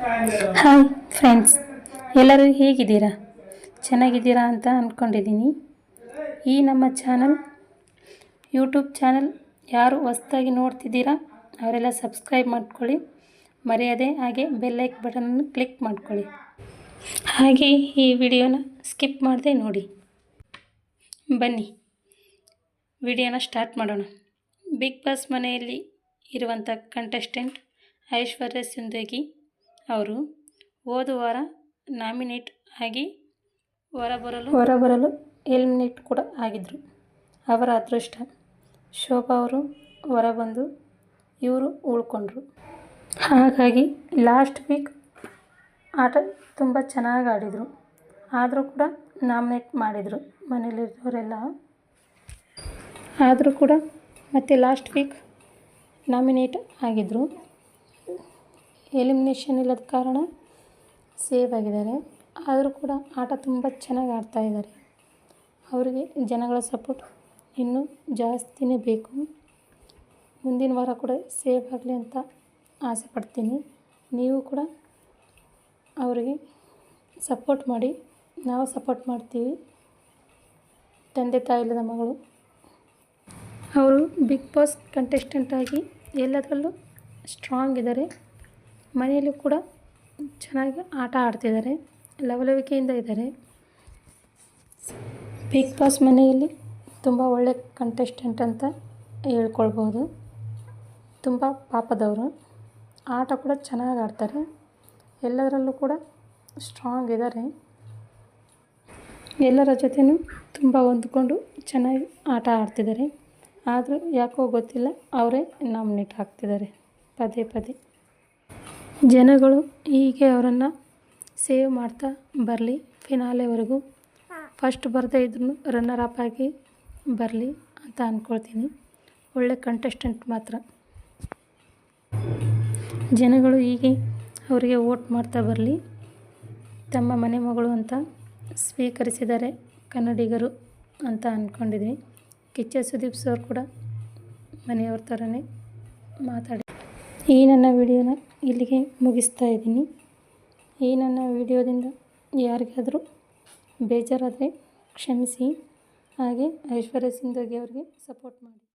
Hi friends ಎಲ್ಲರೂ ಹೇಗಿದ್ದೀರಾ? ಚೆನ್ನಾಗಿದ್ದೀರಾ ಅಂತ ಅಂದ್ಕೊಂಡಿದ್ದೀನಿ. ಈ ನಮ್ಮ ಚಾನಲ್ ಯೂಟ್ಯೂಬ್ ಚಾನಲ್ ಯಾರು ಹೊಸ್ದಾಗಿ ನೋಡ್ತಿದ್ದೀರಾ, ಅವರೆಲ್ಲ ಸಬ್ಸ್ಕ್ರೈಬ್ ಮಾಡ್ಕೊಳ್ಳಿ. ಮರೆಯದೆ ಹಾಗೆ ಬೆಲ್ಲೈಕ್ ಬಟನನ್ನು ಕ್ಲಿಕ್ ಮಾಡ್ಕೊಳ್ಳಿ. ಹಾಗೆ ಈ ವಿಡಿಯೋನ ಸ್ಕಿಪ್ ಮಾಡದೆ ನೋಡಿ. ಬನ್ನಿ. ವಿಡಿಯೋನ ಸ್ಟಾರ್ಟ್ ಮಾಡೋಣ. ಬಿಗ್ ಬಾಸ್ ಮನೆಯಲ್ಲಿ ಇರುವಂಥ ಕಂಟೆಸ್ಟೆಂಟ್ ಐಶ್ವರ್ಯ ಸಿಂಧಗಿ ಅವರು ಹೋದ ವಾರ ನಾಮಿನೇಟ್ ಆಗಿ ಹೊರಬರಲು ಹೊರಬರಲು ಎಲಿಮಿನೇಟ್ ಕೂಡ ಆಗಿದ್ದರು ಅವರ ಅದೃಷ್ಟ. ಶೋಭಾ ಅವರು ಹೊರಬಂದು ಇವರು ಉಳ್ಕೊಂಡ್ರು. ಹಾಗಾಗಿ ಲಾಸ್ಟ್ ವೀಕ್ ಆಟ ತುಂಬ ಚೆನ್ನಾಗಿ ಆಡಿದರು. ಆದರೂ ಕೂಡ ನಾಮಿನೇಟ್ ಮಾಡಿದರು ಮನೇಲಿರೋರೆಲ್ಲ ಆದರೂ ಕೂಡ ಮತ್ತೆ ಲಾಸ್ಟ್ ವೀಕ್ ನಾಮಿನೇಟ್ ಆಗಿದ್ದರು ಎಲಿಮಿನೇಷನ್ ಇಲ್ಲದ ಕಾರಣ ಸೇವ್ ಆಗಿದ್ದಾರೆ. ಆದರೂ ಕೂಡ ಆಟ ತುಂಬ ಚೆನ್ನಾಗಿ ಆಡ್ತಾ ಇದ್ದಾರೆ. ಅವರಿಗೆ ಜನಗಳ ಸಪೋರ್ಟ್ ಇನ್ನೂ ಜಾಸ್ತಿನೇ ಬೇಕು. ಮುಂದಿನ ವಾರ ಕೂಡ ಸೇವ್ ಆಗಲಿ ಅಂತ ಆಸೆ ಪಡ್ತೀನಿ. ನೀವು ಕೂಡ ಅವರಿಗೆ ಸಪೋರ್ಟ್ ಮಾಡಿ. ನಾವು ಸಪೋರ್ಟ್ ಮಾಡ್ತೀವಿ. ತಂದೆ ತಾಯಿ ಇಲ್ಲದ ಮಗಳು. ಅವರು ಬಿಗ್ ಬಾಸ್ ಕಂಟೆಸ್ಟೆಂಟಾಗಿ ಎಲ್ಲದರಲ್ಲೂ ಸ್ಟ್ರಾಂಗ್ ಇದ್ದಾರೆ. ಮನೆಯಲ್ಲೂ ಕೂಡ ಚೆನ್ನಾಗಿ ಆಟ ಆಡ್ತಿದ್ದಾರೆ, ಲವಲವಿಕೆಯಿಂದ ಇದ್ದಾರೆ. ಬಿಗ್ ಬಾಸ್ ಮನೆಯಲ್ಲಿ ತುಂಬ ಒಳ್ಳೆ ಕಂಟೆಸ್ಟೆಂಟ್ ಅಂತ ಹೇಳ್ಕೊಳ್ಬೋದು. ತುಂಬ ಪಾಪದವರು. ಆಟ ಕೂಡ ಚೆನ್ನಾಗಿ ಆಡ್ತಾರೆ. ಎಲ್ಲದರಲ್ಲೂ ಕೂಡ ಸ್ಟ್ರಾಂಗ್ ಇದ್ದಾರೆ. ಎಲ್ಲರ ಜೊತೆಯೂ ತುಂಬ ಹೊಂದ್ಕೊಂಡು ಚೆನ್ನಾಗಿ ಆಟ ಆಡ್ತಿದ್ದಾರೆ. ಆದರೂ ಯಾಕೋ ಗೊತ್ತಿಲ್ಲ, ಅವರೇ ನಾಮಿನೇಟ್ ಆಗ್ತಿದ್ದಾರೆ. ಪದೇ ಪದೇ. ಜನಗಳು ಹೀಗೆ ಅವರನ್ನು ಸೇವ್ ಮಾಡ್ತಾ ಬರಲಿ ಫಿನಾಲೆವರೆಗೂ ಫಸ್ಟ್ ಬರದೇ ಇದ್ರೂ ರನ್ನರ್ ಅಪ್ ಆಗಿ ಬರಲಿ ಅಂತ ಅಂದ್ಕೊಳ್ತೀನಿ ಒಳ್ಳೆ ಕಂಟೆಸ್ಟೆಂಟ್ ಮಾತ್ರ. ಜನಗಳು ಹೀಗೆ ಅವರಿಗೆ ವೋಟ್ ಮಾಡ್ತಾ ಬರಲಿ. ತಮ್ಮ ಮನೆ ಮಗಳು ಅಂತ ಸ್ವೀಕರಿಸಿದ್ದಾರೆ ಕನ್ನಡಿಗರು ಅಂತ ಅಂದ್ಕೊಂಡಿದ್ವಿ ಕಿಚ್ಚ ಸುದೀಪ್ ಸರ್ ಕೂಡ ಮನೆಯವ್ರ ಥರನೇ ಮಾತಾಡಿ ಈ ನನ್ನ ವಿಡಿಯೋನ ಇಲ್ಲಿಗೆ ಮುಗಿಸ್ತಾ ಇದ್ದೀನಿ. ಈ ನನ್ನ ವಿಡಿಯೋದಿಂದ ಯಾರಿಗಾದರೂ ಬೇಜಾರಾದರೆ ಕ್ಷಮಿಸಿ. ಹಾಗೆ ಐಶ್ವರ್ಯ ಸಿಂಧೋಗಿ ಅವರಿಗೆ ಸಪೋರ್ಟ್ ಮಾಡಿ.